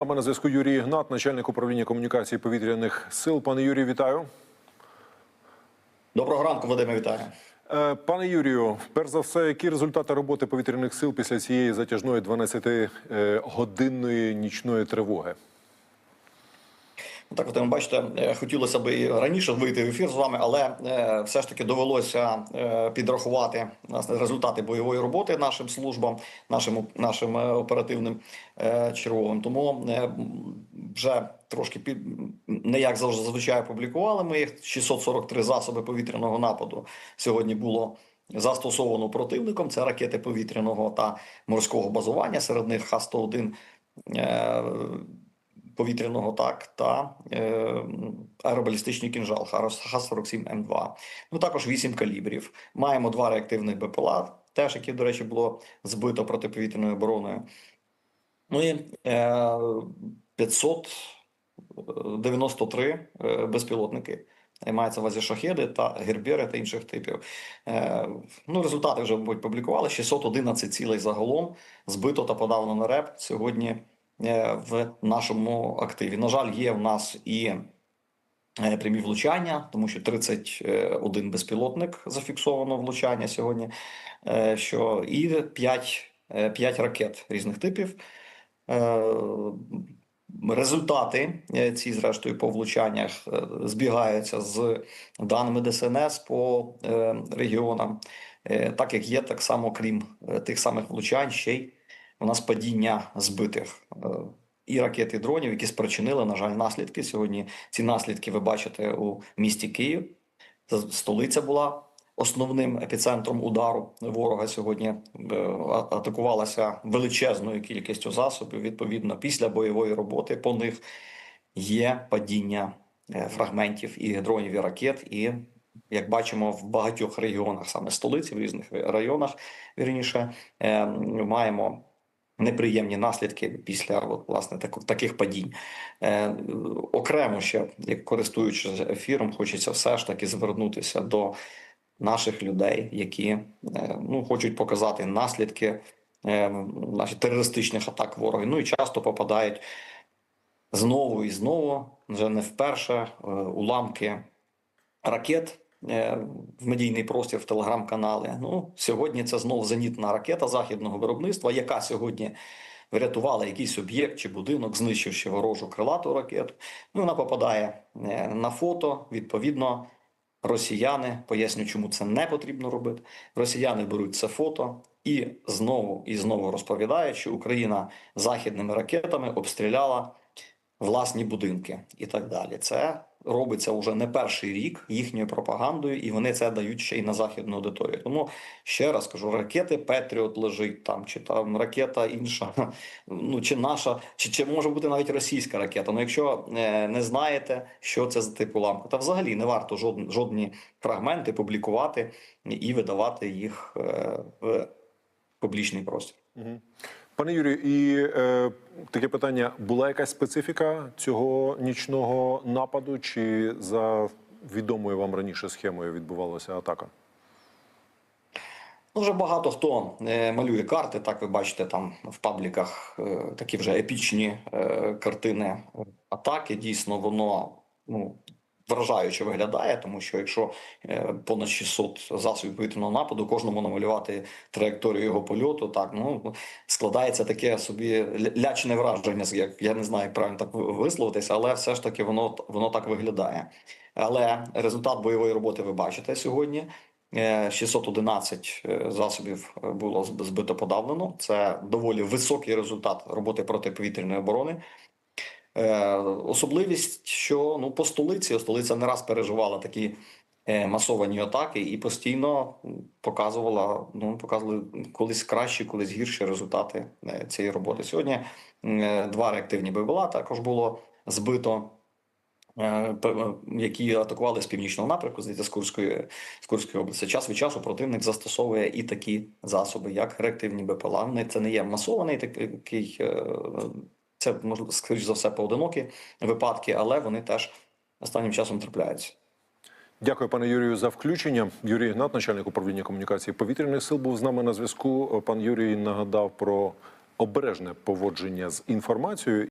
нами на зв'язку Юрій Ігнат, начальник управління комунікації повітряних сил. Пане Юрію, вітаю. Доброго ранку, Вадиме, вітаю. Е, Пане Юрію, перш за все, які результати роботи повітряних сил після цієї затяжної 12-годинної нічної тривоги? Так, от ви бачите, е, хотілося б і раніше вийти в ефір з вами, але е, все ж таки довелося е, підрахувати власне, результати бойової роботи нашим службам, нашим нашим оперативним черговим. Тому вже трошки під не як зазвичай опублікували. Ми їх 643 засоби повітряного нападу сьогодні було. Застосовано противником це ракети повітряного та морського базування. Серед них Х-101 е, повітряного так та е, аеробалістичний кінжал Х-47М2. Ну також 8 калібрів. Маємо два реактивних БПЛА, теж які, до речі, було збито протиповітряною обороною. Ну і е, 593 е, безпілотники. Мається в увазі шахеди та гербери та інших типів. Е, ну, результати вже мабуть, публікували. 611 цілей загалом збито та подавано на реп сьогодні е, в нашому активі. На жаль, є в нас і е, прямі влучання, тому що 31 безпілотник зафіксовано влучання сьогодні. е, Що і 5, 5 ракет різних типів. Е, Результати е, ці, зрештою, по влучаннях е, збігаються з даними ДСНС по е, регіонам. Е, Так як є, так само, крім е, тих самих влучань, ще й у нас падіння збитих е, і ракет, і дронів, які спричинили, на жаль, наслідки. Сьогодні ці наслідки ви бачите у місті Київ. Столиця була основним епіцентром удару ворога сьогодні е, атакувалася величезною кількістю засобів. Відповідно, після бойової роботи по них є падіння е, фрагментів і дронів, і ракет. І як бачимо, в багатьох регіонах, саме столиці, в різних районах, вірніше, маємо. Неприємні наслідки після от, власне так, таких падінь. Е, окремо ще, як користуючись ефіром, хочеться все ж таки звернутися до наших людей, які е, ну, хочуть показати наслідки е, наших терористичних атак ворога. Ну і часто попадають знову і знову, вже не вперше, е, уламки ракет в медійний простір в телеграм-каналі. Ну, сьогодні це знову зенітна ракета західного виробництва, яка сьогодні врятувала якийсь об'єкт чи будинок, знищивши ворожу крилату ракету. Ну, вона попадає е, на фото. Відповідно, росіяни поясню, чому це не потрібно робити. Росіяни беруть це фото. І знову і знову розповідають, що Україна західними ракетами обстріляла власні будинки і так далі. Це робиться вже не перший рік їхньою пропагандою, і вони це дають ще й на західну аудиторію. Тому ще раз кажу: ракети Петріот лежить там, чи там ракета інша, ну чи наша, чи, чи може бути навіть російська ракета. Ну, якщо е, не знаєте, що це за тип уламка, та взагалі не варто жодні, жодні фрагменти публікувати і видавати їх е, в публічний простір. Пане Юрію, і е, таке питання: була якась специфіка цього нічного нападу, чи за відомою вам раніше схемою відбувалася атака? Ну, вже багато хто е, малює карти. Так ви бачите, там в пабліках е, такі вже епічні е, картини атаки. Дійсно, воно ну вражаюче виглядає, тому що якщо е, понад 600 засобів повітряного нападу, кожному намалювати траєкторію його польоту, так ну складається таке собі лячне враження, як я не знаю, як правильно так висловитися, але все ж таки воно воно так виглядає. Але результат бойової роботи ви бачите сьогодні. Е, 611 е, засобів е, було збито подавлено. Це доволі високий результат роботи протиповітряної оборони. Е, Особливість, що ну по столиці столиця не раз переживала такі е, масовані атаки і постійно показувала, ну показували колись кращі, колись гірші результати е, цієї роботи. Сьогодні два реактивні БПЛА також було збито. Які атакували з північного напрямку, здається, з Курської, з Курської області. Час від часу противник застосовує і такі засоби, як реактивні БПЛА. Це не є масований такий, це можливо, скоріш за все, поодинокі випадки, але вони теж останнім часом трапляються. Дякую, пане Юрію, за включення. Юрій Ігнат, начальник управління комунікації повітряних сил, був з нами на зв'язку. Пан Юрій нагадав про обережне поводження з інформацією.